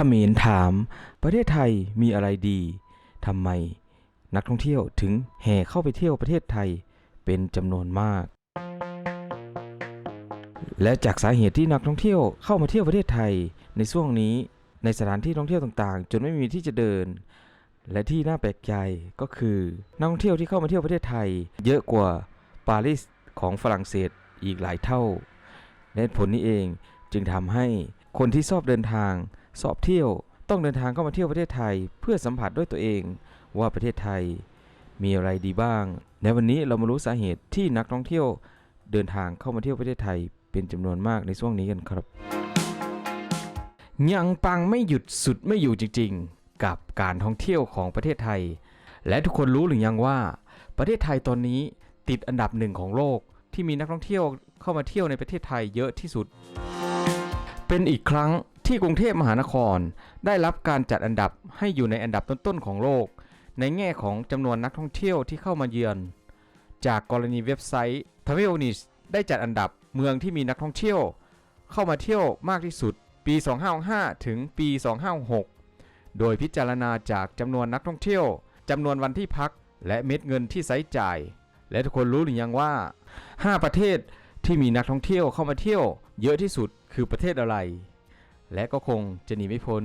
ขมรถาม ประเทศไทยมีอะไรดีทำไม นักท่องเที่ยวถึงแห่เข้าไปเที่ยวประเทศไทยเป็นจำนวนมาก และจากสาเหตุที่นักท่องเที่ยวเข้ามาเที่ยวประเทศไทย ในช่วงนี้ในสถานที่ท่องเที่ยวต่างๆ จนไม่มีที่จะเดิน และที่น่าแปลกใจก็คือนักท่องเที่ยวที่เข้ามาเที่ยวประเทศไทย เยอะกว่าปารีสของฝรั่งเศสอีกหลายเท่าและผลนี้เองจึงทำให้คนที่ชอบเดินทาง ชอบเที่ยวต้องเดินทางเข้ามาเที่ยวประเทศไทย เพื่อสัมผัสด้วยตัวเองว่าประเทศไทย มีอะไรดีบ้าง ในวันนี้เรามารู้สาเหตุที่นักท่องเที่ยวเดินทางเข้ามาเที่ยวประเทศไทย เป็นจำนวนมากในช่วงนี้กันครับ ยังปังไม่หยุดสุดไม่อยู่จริงๆ กับการท่องเที่ยวของประเทศไทย และทุกคนรู้หรือยังว่า ประเทศไทยตอนนี้ติดอันดับหนึ่งของโลกที่มีนักท่องเที่ยวเข้ามาเที่ยวในประเทศไทยเยอะที่สุด เป็นอีกครั้ง ที่กรุงเทพมหานครได้รับการจัดอันดับให้อยู่ในอันดับต้นๆของโลก ในแง่ของจำนวนนักท่องเที่ยวที่เข้ามาเยือน จากกรณีเว็บไซต์ t r a v e l n i s ได้จัดอันดับเมืองที่มีนักท่องเที่ยว เข้ามาเที่ยวมากที่สุด ปี 2565 ถึงปี 256โดยพิจารณาจากจำนวนนักท่องเที่ยวจำนวนวันที่พักและเม็ดเงินที่ใช้จ่าย และทุกคนรู้หรือยังว่า 5 ประเทศที่มีนักท่องเที่ยวเข้ามาเที่ยว เยอะที่สุดคือประเทศอะไร และก็คงจะหนีไม่พ้น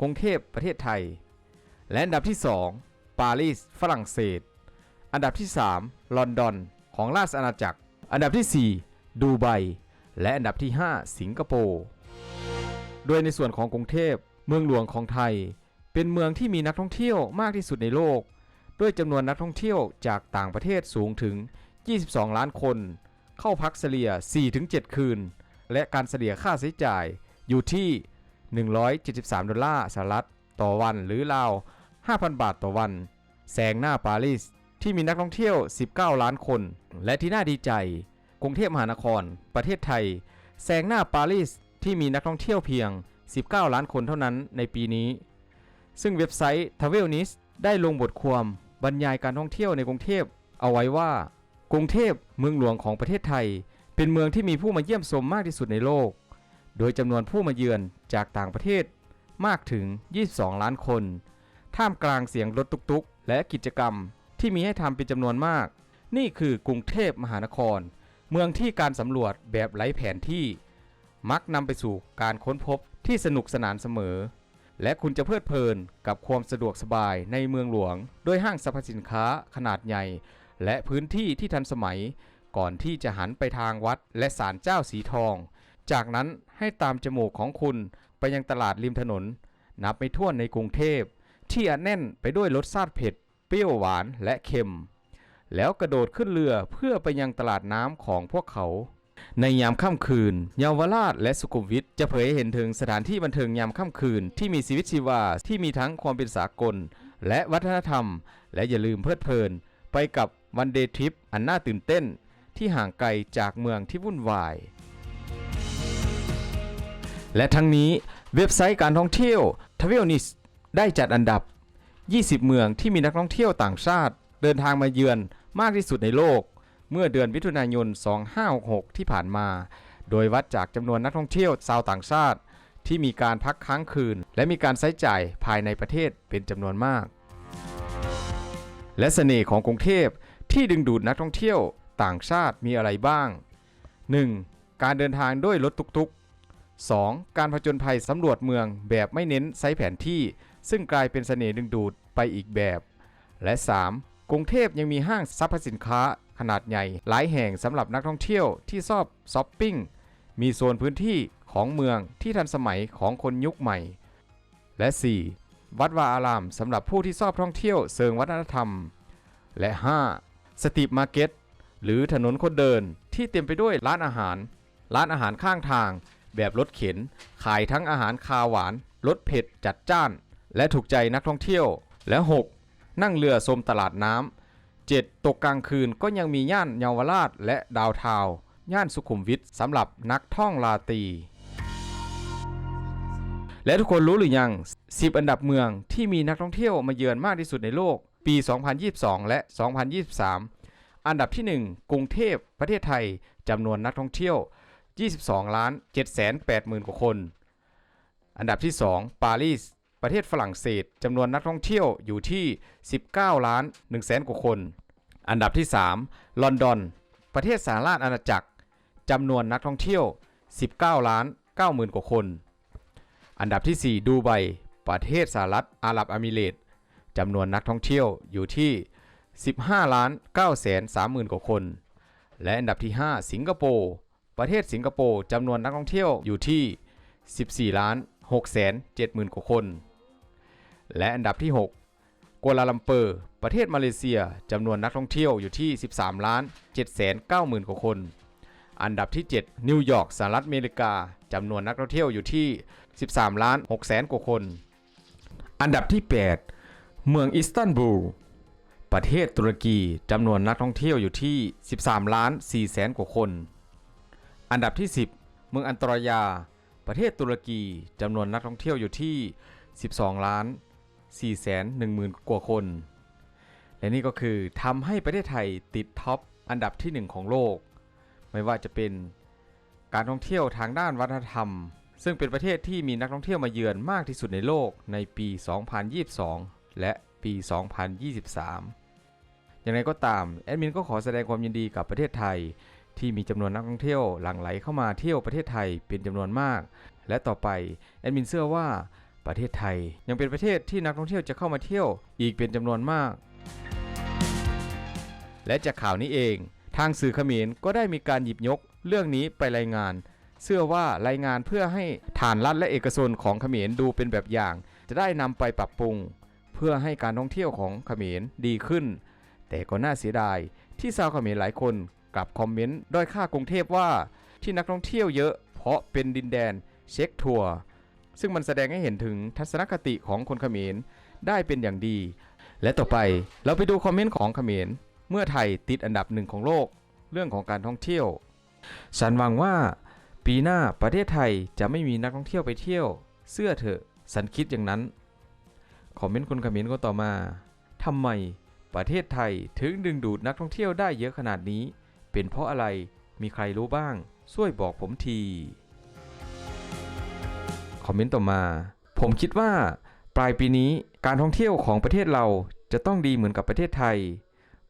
กรุงเทพประเทศไทย และอันดับที่ 2 ปารีสฝรั่งเศส อันดับที่ 3 ลอนดอนของราชอาณาจักร อันดับที่ 4 ดูไบ และอันดับที่ 5 สิงคโปร์ โดยในส่วนของกรุงเทพเมืองหลวงของไทย เป็นเมืองที่มีนักท่องเที่ยวมากที่สุดในโลก ด้วยจำนวนนักท่องเที่ยวจากต่างประเทศสูงถึง 22 ล้านคน เข้าพักเฉลี่ย 4-7 คืน และการเฉลี่ยค่าใช้จ่าย อยู่ที่ 173 ดอลลาร์สหรัฐต่อวันหรือราว 5,000 บาทต่อวัน แซงหน้าปารีสที่มีนักท่องเที่ยว 19 ล้านคน และที่น่าดีใจ กรุงเทพมหานคร ประเทศไทย แซงหน้าปารีสที่มีนักท่องเที่ยวเพียง 19 ล้านคนเท่านั้นในปีนี้ ซึ่งเว็บไซต์ t r a v e l n i s ได้ลงบทความบรรยายการท่องเที่ยวในกรุงเทพเอาไว้ว่า กรุงเทพเมืองหลวงของประเทศไทย เป็นเมืองที่มีผู้มาเยี่ยมชมมากที่สุดในโลก โดยจำนวนผู้มาเยือนจากต่างประเทศมากถึง 22 ล้านคน ท่ามกลางเสียงรถตุกๆ และกิจกรรมที่มีให้ทำเป็นจำนวนมาก นี่คือกรุงเทพมหานคร เมืองที่การสำรวจแบบไร้แผนที่ มักนำไปสู่การค้นพบที่สนุกสนานเสมอ และคุณจะเพลิดเพลินกับความสะดวกสบายในเมืองหลวงด้วยห้างสรรพสินค้าขนาดใหญ่ และพื้นที่ที่ทันสมัย ก่อนที่จะหันไปทางวัดและศาลเจ้าสีทอง จากนั้น ให้ตามจมูกของคุณไปยังตลาดริมถนน นับไม่ถ้วนในกรุงเทพ ที่อัดแน่นไปด้วยรสชาติเผ็ด เปรี้ยวหวานและเค็ม แล้วกระโดดขึ้นเรือเพื่อไปยังตลาดน้ำของพวกเขา ในยามค่ำคืน เยาวราชและสุขุมวิทจะเผยให้เห็นถึงสถานที่บันเทิงยามค่ำคืนที่มีชีวิตชีวาที่มีทั้งความเป็นสากล และวัฒนธรรม และอย่าลืมเพลิดเพลิน ไปกับวันเดย์ทริปอันน่าตื่นเต้น ที่ห่างไกลจากเมืองที่วุ่นวาย และทั้งนี้เว็บไซต์การท่องเที่ยว t r a v e l n i s ได้จัดอันดับ 20 เมืองที่มีนักท่องเที่ยวต่างชาติ เดินทางมาเยือนมากที่สุดในโลก เมื่อเดือนมิถุนายน 2566 ที่ผ่านมา โดยวัดจากจำนวนนักท่องเที่ยวชาวต่างชาติ ที่มีการพักค้างคืน และมีการใช้จ่ายภายในประเทศเป็นจำนวนมาก และเสน่ห์ของกรุงเทพที่ดึงดูดนักท่องเที่ยวต่างชาติมีอะไรบ้าง 1. การเดินทางด้วยรถตุกๆ 2. การผจญภัยสำรวจเมืองแบบไม่เน้นไซส์แผนที่ ซึ่งกลายเป็นเสน่ห์ดึงดูดไปอีกแบบ และ 3. กรุงเทพยังมีห้างสรรพสินค้าขนาดใหญ่ หลายแห่งสำหรับนักท่องเที่ยวที่ชอบช้อปปิ้ง มีโซนพื้นที่ของเมืองที่ทันสมัยของคนยุคใหม่ และ 4. วัดวาอารามสำหรับผู้ที่ชอบท่องเที่ยวเชิงวัฒนธรรม และ 5. สตรีทมาร์เก็ตหรือถนนคนเดินที่เต็มไปด้วยร้านอาหาร ร้านอาหารข้างทาง แบบรถเข็น ขายทั้งอาหารคาหวาน รสเผ็ดจัดจ้าน และถูกใจนักท่องเที่ยว และ 6. นั่งเรือชมตลาดน้ำ 7. ตกกลางคืนก็ยังมีย่านเยาวราชและดาวทาวย่านสุขุมวิทสำหรับนักท่องลาตี และทุกคนรู้หรือยัง 10 อันดับเมืองที่มีนักท่องเที่ยวมาเยือนมากที่สุดในโลก ปี 2022 และ 2023 อันดับที่ 1 กรุงเทพประเทศไทยจำนวนนักท่องเที่ยว 22 ล้าน7 8 0 0 0 กว่าคน อันดับที่ 2 ปารีส ประเทศฝรั่งเศสจำนวนนักท่องเที่ยวอยู่ที่ 19 ล้าน1แสนกว่าคน อันดับที่ 3 ลอนดอน ประเทศสหราชอาณาจักรจำนวนนักท่องเที่ยว 19 ล้าน9หมื่นกว่าคน อันดับที่ 4 ดูไบ ประเทศสหรัฐอาหรับเอมิเรตจำนวนนักท่องเที่ยวอยู่ที่ 15 ล้าน9แสน3หมื่นกว่าคน และอันดับที่ 5 สิงคโปร์ ประเทศสิงคโปร์จำนวนนักท่องเที่ยวอยู่ที่ 14 ล้าน6แสน7หมื่นกว่าคน และอันดับที่ 6 กัวลาลัมเปอร์ ประเทศมาเลเซียจำนวนนักท่องเที่ยวอยู่ที่ 13 ล้าน7แสน9หมื่นกว่าคน อันดับที่ 7 นิวยอร์กสหรัฐอเมริกาจำนวนนักท่องเที่ยวอยู่ที่ 13 ล้าน6แสนกว่าคน อันดับที่ 8 เมืองอิสตันบูล ประเทศตุรกีจำนวนนักท่องเที่ยวอยู่ที่ 13 ล้าน4แสนกว่าคน อันดับที่ 10 เมืองอันตรายา ประเทศตุรกีจำนวนนักท่องเที่ยวอยู่ที่ 12 ล้าน4แสน1หมื่นกว่าคน และนี่ก็คือทำให้ประเทศไทยติดท็อปอันดับที่ 1 ของโลก ไม่ว่าจะเป็นการท่องเที่ยวทางด้านวัฒนธรรม ซึ่งเป็นประเทศที่มีนักท่องเที่ยวมาเยือนมากที่สุดในโลกในปี 2022 และปี 2023 อย่างไรก็ตาม แอดมินก็ขอแสดงความยินดีกับประเทศไทย ที่มีจำนวนนักท่องเที่ยวหลั่งไหลเข้ามาเที่ยวประเทศไทยเป็นจำนวนมาก และต่อไปแอดมินเชื่อว่าประเทศไทย ยังเป็นประเทศที่นักท่องเที่ยวจะเข้ามาเที่ยวอีกเป็นจำนวนมาก และจากข่าวนี้เอง ทางสื่อเขมรก็ได้มีการหยิบยกเรื่องนี้ไปรายงาน เชื่อว่ารายงานเพื่อให้ฐานรัฐและเอกชนของเขมรดูเป็นแบบอย่าง จะได้นำไปปรับปรุง เพื่อให้การท่องเที่ยวของเขมรดีขึ้น แต่ก็น่าเสียดายที่ชาวเขมรหลายคน กลับคอมเมนต์ด้อยค่ากรุงเทพว่าที่นักท่องเที่ยวเยอะ เพราะเป็นดินแดนเช็คทัวร์ซึ่งมันแสดงให้เห็นถึงทัศนคติของคนเขมรได้เป็นอย่างดี และต่อไปเราไปดูคอมเมนต์ของเขมรเมื่อไทยติดอันดับหนึ่งของโลก เรื่องของการท่องเที่ยวฉันหวังว่าปีหน้าประเทศไทยจะไม่มีนักท่องเที่ยวไปเที่ยว เสื้อเถอะฉันคิดอย่างนั้น คอมเมนต์คนเขมรก็ต่อมาทำไมประเทศไทยถึงดึงดูดนักท่องเที่ยวได้เยอะขนาดนี้ เป็นเพราะอะไร มีใครรู้บ้าง ช่วยบอกผมที คอมเมนต์ต่อมา ผมคิดว่า ปลายปีนี้การท่องเที่ยวของประเทศเราจะต้องดีเหมือนกับประเทศไทย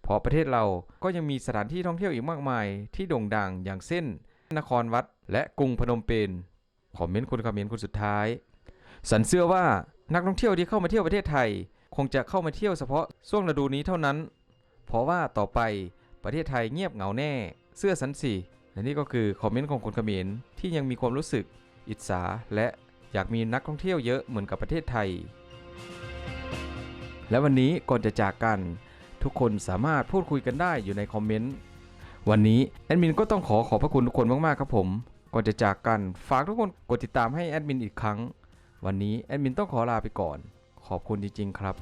เพราะประเทศเราก็ยังมีสถานที่ท่องเที่ยวอีกมากมาย ที่โด่งดังอย่างเช่น นครวัด และกรุงพนมเปญ คอมเมนต์คนคอมเมนต์คนสุดท้าย สันเชื่อว่านักท่องเที่ยวที่เข้ามาเที่ยวประเทศไทย คงจะเข้ามาเที่ยวเฉพาะช่วงฤดูนี้เท่านั้น เพราะว่าต่อไป ประเทศไทยเงียบเหงาแน่ เสื้อสันสิและนี่ก็คือคอมเมนต์ของคนเขมรที่ยังมีความรู้สึก อิจฉาและอยากมีนักท่องเที่ยวเยอะเหมือนกับประเทศไทย และวันนี้ก่อนจะจากกัน ทุกคนสามารถพูดคุยกันได้อยู่ในคอมเมนต์วันนี้แอดมินก็ต้องขอขอบพระคุณทุกคนมากๆครับผม ก่อนจะจากกันฝากทุกคนกดติดตามให้แอดมินอีกครั้ง วันนี้แอดมินต้องขอลาไปก่อน ขอบคุณจริง ๆ ครับ